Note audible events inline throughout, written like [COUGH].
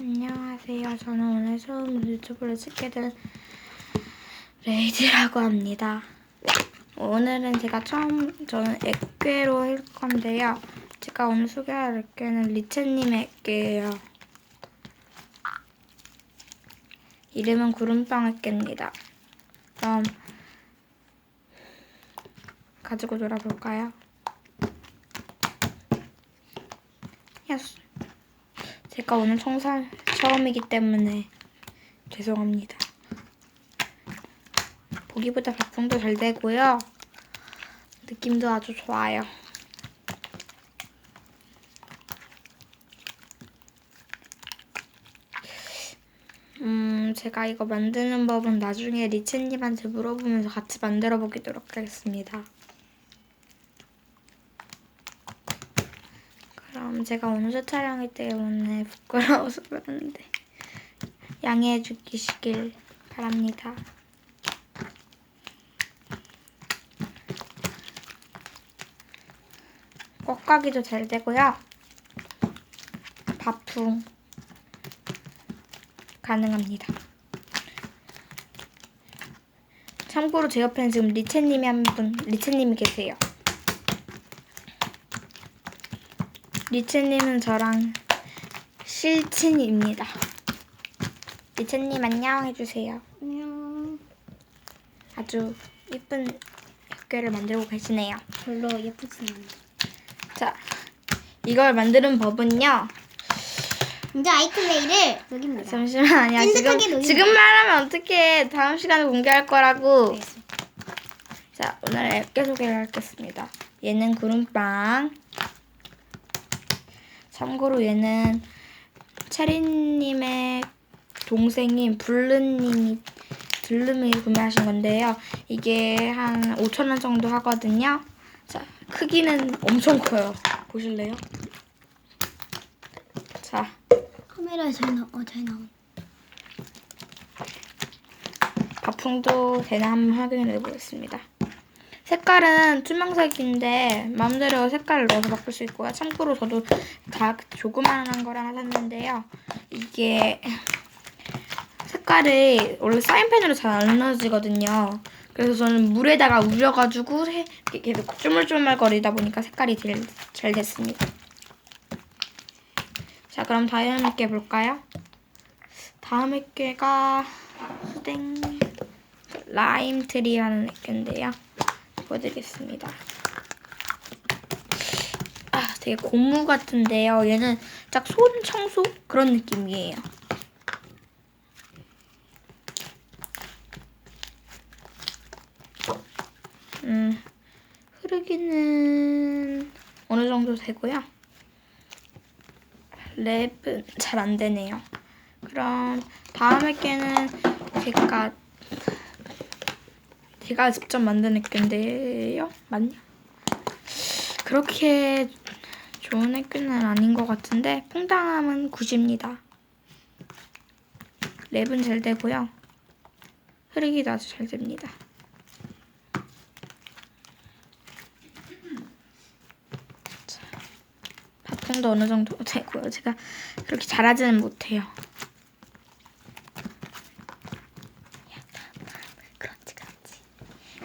안녕하세요. 저는 오늘 처음 유튜브를 찍게 된 레이디라고 합니다. 오늘은 제가 처음 저는 액괴로 할 건데요. 제가 오늘 소개할 액괴는 리체님의 액괴예요. 이름은 구름빵 액괴입니다. 그럼 가지고 놀아볼까요? 야스. 제가 오늘 청산 처음이기 때문에 죄송합니다. 보기보다 작품도 잘 되고요. 느낌도 아주 좋아요. 음, 제가 이거 만드는 법은 나중에 리체님한테 물어보면서 같이 만들어 보도록 하겠습니다. 그럼 제가 첫 촬영이기 때문에 부끄러워서 그러는데 양해해 주시길 바랍니다. 꺾가기도 잘 되고요. 바풍 가능합니다. 참고로 제 옆에는 지금 리체님이 한 분, 리체님이 계세요. 리체님은 저랑 실친입니다. 리체님 안녕 해주세요. 안녕. 아주 예쁜 학교를 만들고 계시네요. 별로 예쁘진 않아. 자, 이걸 만드는 법은요. 먼저 아이클레이를 녹입니다. 잠시만요. 지금 찐득하게 녹이면 지금 말하면 어떻게 다음 시간에 공개할 거라고. 알겠습니다. 자, 오늘 앱게 소개를 하겠습니다. 얘는 구름빵. 참고로 얘는 체리님의 동생인 블루님이 들름이 구매하신 건데요. 이게 한 5,000원 정도 하거든요. 자, 크기는 엄청 커요. 보실래요? 자, 카메라에 잘 나, 어, 잘 나온. 가풍도 되나 한번 확인을 해보겠습니다. 색깔은 투명색인데 마음대로 색깔을 넣어서 바꿀 수 있고요. 참고로 저도 다 조그만한 거를 하나 샀는데요. 이게 색깔이 원래 사인펜으로 잘 안 넣어지거든요. 그래서 저는 물에다가 우려가지고 해- 계속 쪼물쪼물거리다 보니까 색깔이 제일 잘 됐습니다. 자 그럼 다음 게 볼까요? 다음 액괴가 땡 라임 트리라는 액괴인데요. 보여드리겠습니다. 아, 되게 고무 같은데요. 얘는 딱 손 청소 그런 느낌이에요. 음, 흐르기는 어느 정도 되고요. 랩은 잘 안 되네요. 그럼 다음 액괴는 제가 제가 직접 만든 액괴인데요. 맞냐? 그렇게 좋은 액괴는 아닌 것 같은데 퐁당함은 90입니다. 랩은 잘 되고요. 흐르기도 아주 잘 됩니다. 자, 바풍도 어느 정도 [LAUGHS] 되고요. 제가 그렇게 잘하지는 못해요. 그렇지, 그렇지.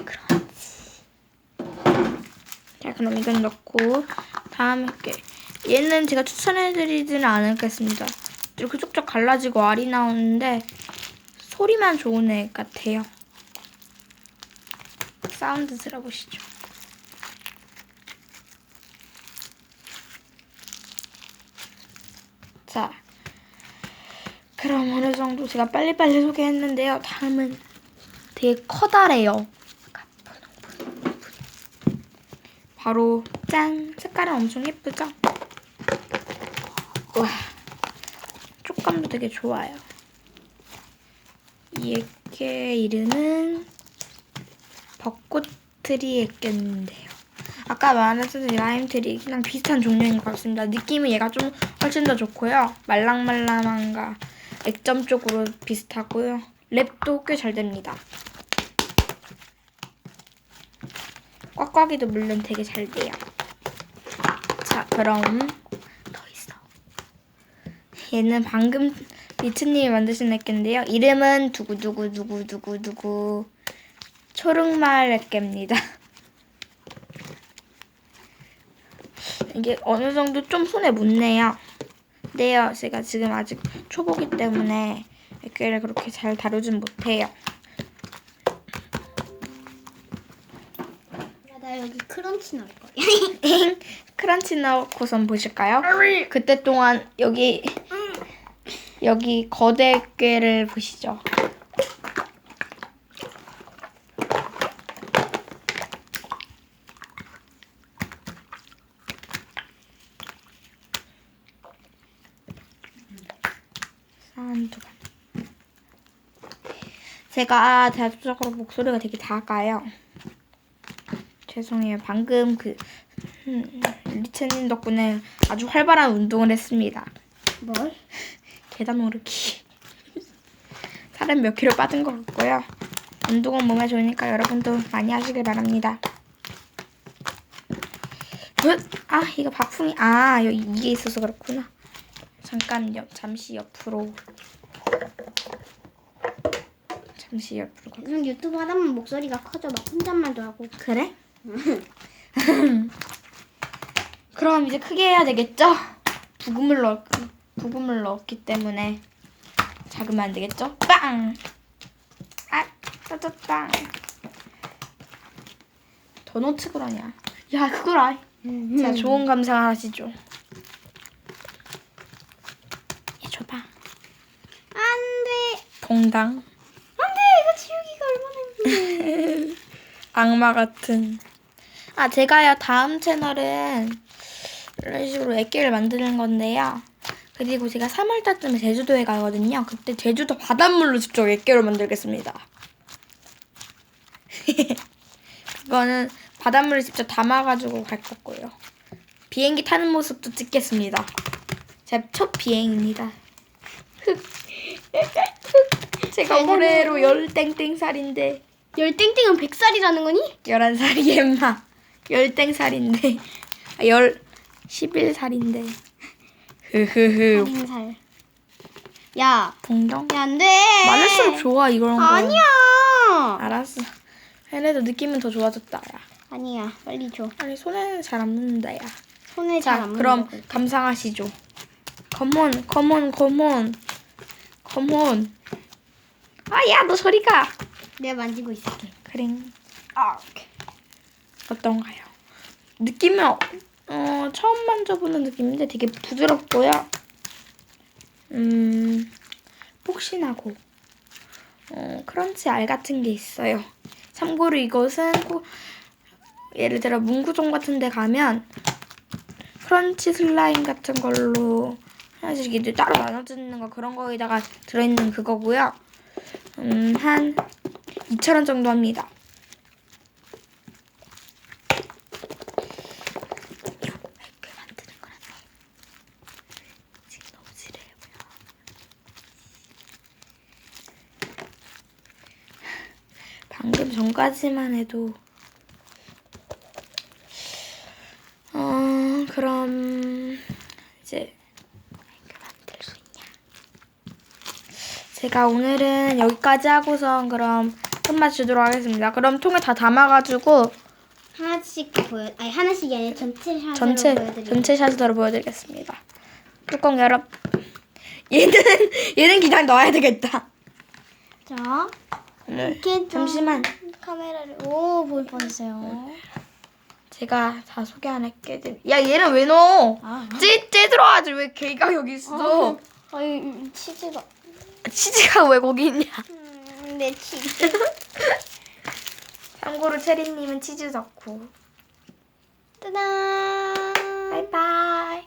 그렇지. 자, 그럼 이건 넣고 다음 게 얘는 제가 추천해드리지는 않겠습니다. 이렇게 쪽쪽 갈라지고 알이 나오는데 소리만 좋은 애 같아요. 사운드 들어보시죠. 자, 그럼 어느 정도 제가 빨리빨리 소개했는데요. 다음은 되게 커다래요. 바로 짠! 색깔은 엄청 예쁘죠? 와, 촉감도 되게 좋아요. 이 액괴 이름은 벚꽃트리 액괴인데요. 아까 말했던 라임 트리랑 비슷한 종류인 것 같습니다. 느낌은 얘가 좀 훨씬 더 좋고요. 말랑말랑한가 액점 쪽으로 비슷하고요. 랩도 꽤 잘 됩니다. 꽉꽉이도 물론 되게 잘 돼요. 자, 그럼 더 있어. 얘는 방금 리츠님이 만드신 액계인데요. 이름은 두구두구두구두구두구 초록말 액계입니다. 이게 어느 정도 좀 손에 묻네요. 네요. 제가 지금 아직 초보기 때문에 액계를 그렇게 잘 다루진 못해요. 크런치 거야. 엥? [LAUGHS] 크런치 넣고선 보실까요? 그때 동안 여기 여기 거대 꾀를 보시죠. 제가 대략적으로 목소리가 되게 작아요. 죄송해요. 방금 그 음, 리체님 덕분에 아주 활발한 운동을 했습니다. 뭘? [LAUGHS] 계단 오르기. [LAUGHS] 살은 몇 킬로 빠진 것 같고요. 운동은 몸에 좋으니까 여러분도 많이 하시길 바랍니다. 굿! 아 이거 박풍이 아 여기 이게 있어서 그렇구나. 잠깐 옆 잠시 옆으로 잠시 옆으로 가- 계속 유튜브 하다 보면 목소리가 커져. 막 혼잣말도 하고. 그래? 그럼 이제 크게 해야 되겠죠? 부금을 넣 부금을 넣었기 때문에 작으면 안 되겠죠? 빵! 아, 따뜻땅. 더 넣지 그러냐? 야, 그거라. 자, 좋은 감상 하시죠. 얘 줘봐. 안 돼. 동당. 안 돼. 이거 지우기가 얼마나 힘들어. [LAUGHS] 악마 같은. 아, 제가요, 다음 채널은 이런 식으로 액기를 만드는 건데요. 그리고 제가 3월달쯤에 제주도에 가거든요. 그때 제주도 바닷물로 직접 액기를 만들겠습니다. [LAUGHS] 그거는 바닷물을 직접 담아가지고 갈 거고요. 비행기 타는 모습도 찍겠습니다. 제첫 비행입니다. [LAUGHS] 제가 올해로 열 땡땡 살인데. 열 땡땡은 100살이라는 거니? 11살이 엠마 열땡살인데. 아, 열 11살인데. 흐흐흐. 살인살. 야. 봉동 야, 안 돼. 많을수록 좋아 이런 거. 아니야. 알았어. 얘네도 느낌은 더 좋아졌다 야. 아니야. 빨리 줘. 아니 손에는 잘 안 묻는다 야. 손에 자 잘안 그럼 감상하시죠. 컴온 컴온 컴온 컴온 아 야 너 저리 가. 내가 만지고 있을게. 그림 아 어떤가요? 느낌은 어, 어, 처음 만져보는 느낌인데 되게 부드럽고요. 음 폭신하고 어, 크런치 알 같은 게 있어요. 참고로 이것은 꼭 예를 들어 문구점 같은 데 가면 크런치 슬라임 같은 걸로 하나씩 이제 따로 나눠지는 거 그런 거에다가 들어있는 그거고요. 음, 한 2,000원 정도 합니다. 그 만드는 거라서 지금 너무 지루해요. 방금 전까지만 해도 어 그럼 이제 그 만들 수 있냐? 제가 오늘은 여기까지 하고선 그럼 끝마 주도록 하겠습니다. 그럼 통에 다 담아가지고 하나씩 보여. 아니 하나씩이 아니라 전체 샷으로 전체 보여드릴게요. 전체 샷으로 보여드리겠습니다. 뚜껑 열어. 얘는 얘는 그냥 넣어야 되겠다. 자, 네. 이렇게 좀 잠시만. 카메라를 오볼 뻔했어요. 제가 다 소개 안 했게. 야 얘는 왜 넣어? 아, 찌, 찌 들어와지 왜 걔가 여기 있어? 아이 치즈가. 치즈가 왜 거기 있냐? 음, 내 치즈. [LAUGHS] 참고로 체리님은 치즈 덕후. 짜잔. 바이바이.